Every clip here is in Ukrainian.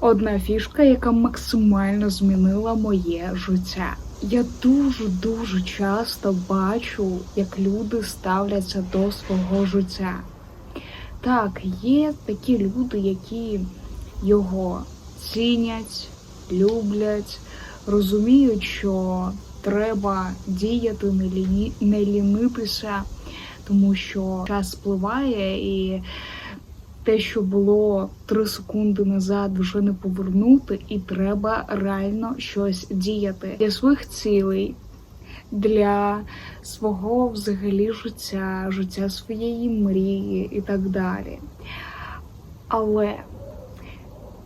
одна фішка, яка максимально змінила моє життя. Я дуже дуже часто бачу, як люди ставляться до свого життя. Так, є такі люди, які його цінять, люблять, розуміють, що треба діяти, не, ліні, не лінитися, тому що час спливає і те, що було три секунди назад, вже не повернути, і треба реально щось діяти для своїх цілей, для свого взагалі життя, життя своєї мрії і так далі. Але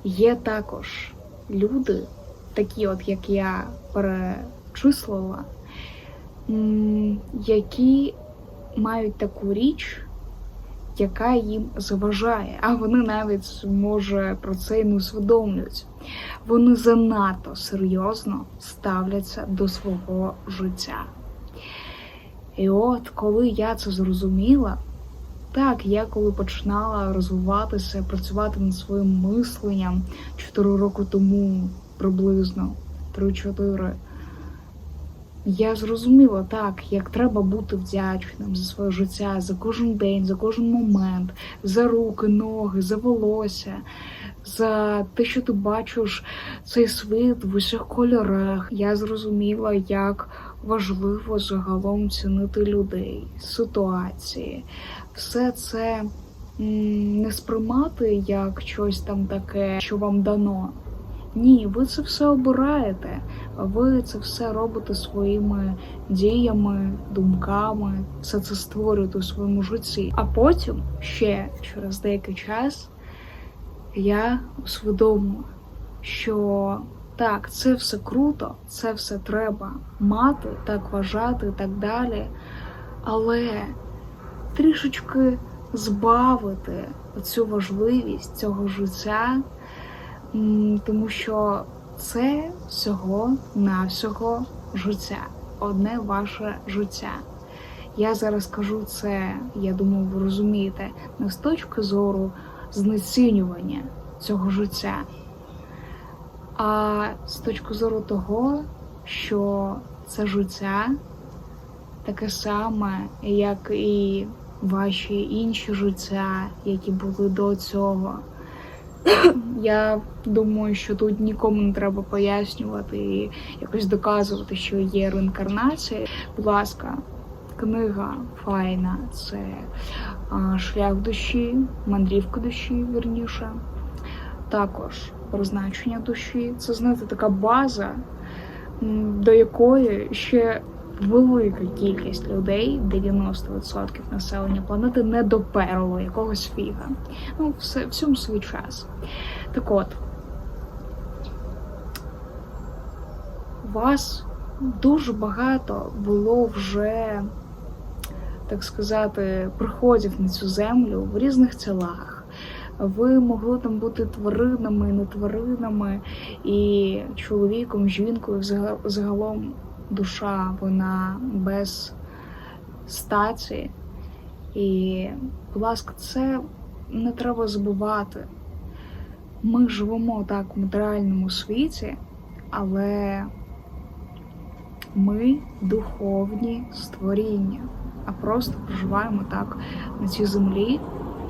є також люди, такі, от як я перечислила, які мають таку річ, яка їм заважає, а вони навіть може про це і не усвідомлюють. Вони занадто серйозно ставляться до свого життя. І от коли я це зрозуміла, так, я коли починала розвиватися, працювати над своїм мисленням 4 роки тому приблизно 3-4, я зрозуміла так, як треба бути вдячним за своє життя, за кожен день, за кожен момент, за руки, ноги, за волосся, за те, що ти бачиш цей світ в усіх кольорах. Я зрозуміла, як важливо загалом цінити людей, ситуації. Все це не сприймати як щось там таке, що вам дано. Ні, ви це все обираєте. Ви це все робите своїми діями, думками, все це створюєте у своєму житті. А потім ще через деякий час я усвідомила, що так, це все круто, це все треба мати, так вважати і так далі. Але трішечки збавити цю важливість цього життя, тому що це всього навсього життя, одне ваше життя. Я зараз кажу це, я думаю, ви розумієте, не з точки зору знецінювання цього життя, а з точки зору того, що це життя таке саме, як і ваші інші життя, які були до цього. Я думаю, що тут нікому не треба пояснювати і якось доказувати, що є реінкарнація. Будь ласка, книга файна це шлях душі, мандрівка душі, вірніше. Також призначення душі. Це знаєте, така база, до якої ще велика кількість людей, 90% населення планети, не доперло якогось фіга. Ну, все, всьому свій час. Так от, вас дуже багато було вже, так сказати, приходів на цю землю в різних тілах. Ви могли там бути тваринами, не тваринами, і чоловіком, жінкою, загалом душа, вона без статі. І, будь ласка, це не треба забувати. Ми живемо так в матеріальному світі, але ми духовні створіння, а просто проживаємо так на цій землі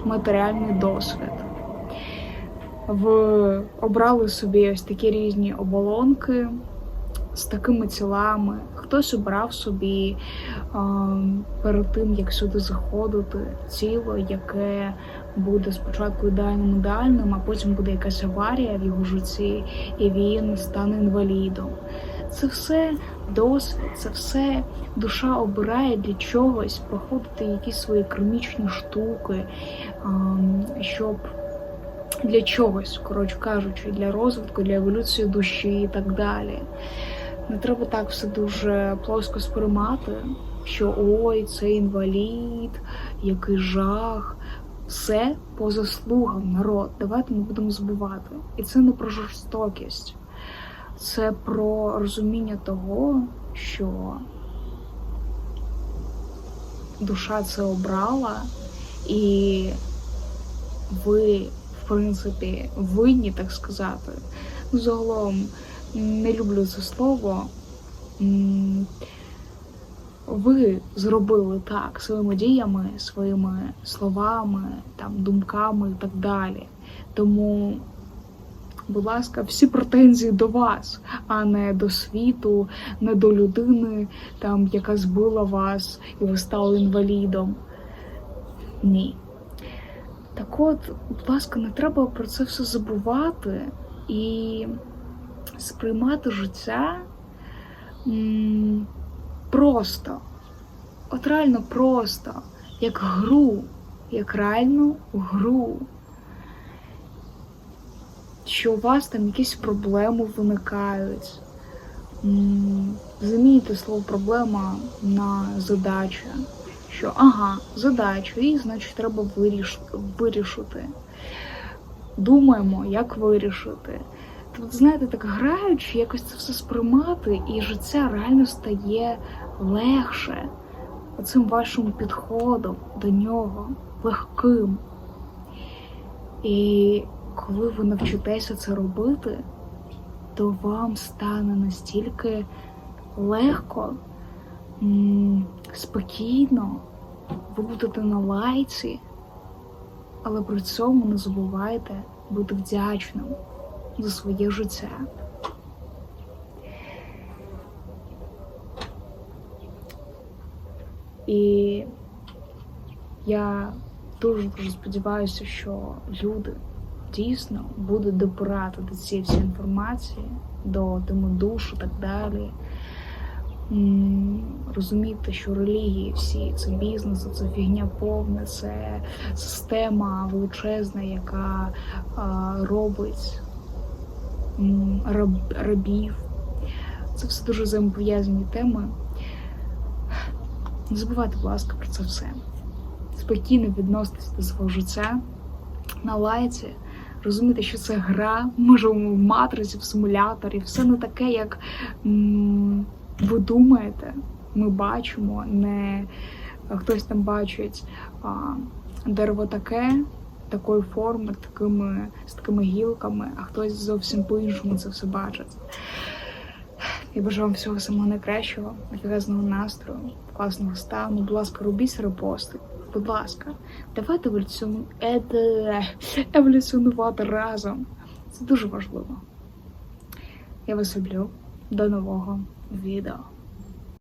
матеріальний досвід. Ви обрали собі ось такі різні оболонки з такими тілами. Хтось обрав собі а, перед тим, як сюди заходити, тіло, яке буде спочатку ідеальним ідеальним, а потім буде якась аварія в його житті, і він стане інвалідом. Це все досвід, це все душа обирає для чогось, проходити якісь свої кармічні штуки, щоб для чогось, коротше кажучи, для розвитку, для еволюції душі і так далі. Не треба так все дуже плоско сприймати, що ой, це інвалід, який жах. Все по заслугам народ. Давайте не будемо забувати. І це не про жорстокість, це про розуміння того, що душа це обрала, і ви в принципі, винні, так сказати. Ну, загалом не люблю це слово. Ви зробили так своїми діями, своїми словами, там, думками і так далі. Тому, будь ласка, всі претензії до вас, а не до світу, не до людини, там, яка збила вас і ви стали інвалідом. Ні. Так от, будь ласка, не треба про це все забувати і сприймати життя просто. От реально просто, як гру, як реальну гру. Що у вас там якісь проблеми виникають. Замінюйте слово проблема на задача що ага, задачу, і значить треба вирішити. Думаємо, як вирішити. Тобто, знаєте, так граючи, якось це все сприймати, і життя реально стає легше оцим вашим підходом до нього, легким. І коли ви навчитеся це робити, то вам стане настільки легко спокійно, ви будете на лайці, але при цьому не забувайте бути вдячним за своє життя. І я дуже дуже сподіваюся, що люди дійсно будуть допирати до цієї інформації, до теми душ і так далі. Розуміти, що релігії всі це бізнес, це фігня повна, це система величезна, яка робить рабів. Це все дуже взаємопов'язані теми. Не забувайте, будь ласка, про це все. Спокійно відноситись до свого життя на лайці, розуміти, що це гра, може в матриці, в симуляторі, все не таке, як ви думаєте. Ми бачимо, не хтось там бачить а, дерево таке, такої форми, такими, з такими гілками, а хтось зовсім по-іншому це все бачить. Я бажаю вам всього самого найкращого, офігезного настрою, класного стану. Будь ласка, робіть репости. Будь ласка, давайте еволюціону... еволюціонувати разом. Це дуже важливо. Я вас люблю. До нового відео.